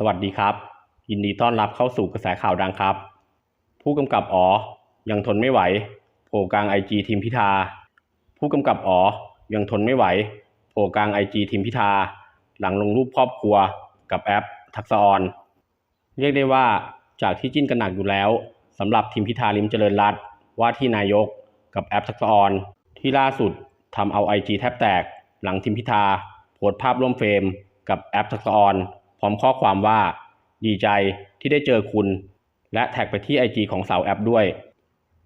สวัสดีครับ ยินดีต้อนรับเข้าสู่กระแสข่าวดังครับ ผู้กำกับอ๋อยังทนไม่ไหวโผล่กลางไอจีทีมพิธา ผู้กำกับอ๋อยังทนไม่ไหวโผล่กลางไอจีทีมพิธา หลังลงรูปครอบครัว กับแอปทักษะออน เรียกได้ว่าจากที่จิ้นกันหนักอยู่แล้วสำหรับทีมพิธาลิมเจริญรัตว่าที่นายกกับแอปทักษะออนที่ล่าสุดทำเอาไอจีแทบแตก หลังทีมพิธาโพสภาพร่วมเฟรม กับแอปทักษะออน พร้อมข้อความว่า ดีใจที่ได้เจอคุณ และแท็กไปที่ไอจีของสาวแอปด้วย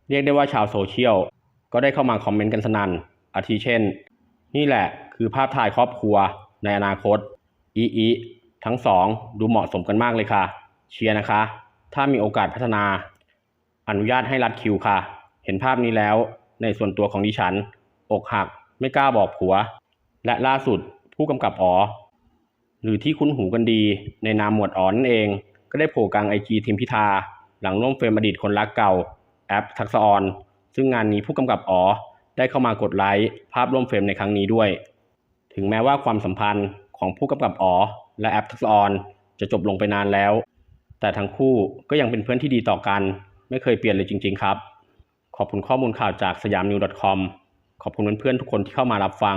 เรียกได้ว่าชาวโซเชียล ก็ได้เข้ามาคอมเมนต์กันสนั่นอาทิเช่น นี่แหละคือภาพถ่ายครอบครัวในอนาคตอีอีทั้งสองดูเหมาะสมกันมากเลยค่ะ เชียร์นะคะ ถ้ามีโอกาสพัฒนา อนุญาตให้รัดคิวค่ะ เห็นภาพนี้แล้วในส่วนตัวของดิฉัน อกหักไม่กล้าบอกผัว และล่าสุดผู้กำกับอ๋อ หรือที่คุ้นหูกันดีในนามหมวดอ๋อนั่นเอง ก็ได้โผล่กลางไอจีทีมพิธา หลังร่วมเฟรมอดีตคนรักเก่า แอปทักษออน ซึ่งงานนี้ผู้กำกับอ๋อได้เข้ามากดไลค์ภาพร่วมเฟรมในครั้งนี้ด้วย ถึงแม้ว่าความสัมพันธ์ของผู้กำกับอ๋อและแอปทักษออนจะจบลงไปนานแล้ว แต่ทั้งคู่ก็ยังเป็นเพื่อนที่ดีต่อกัน ไม่เคยเปลี่ยนเลยจริง ๆ ครับ ขอบคุณข้อมูลข่าวจากสยามนิว .com ขอบคุณเพื่อนๆทุกคนที่เข้ามารับฟัง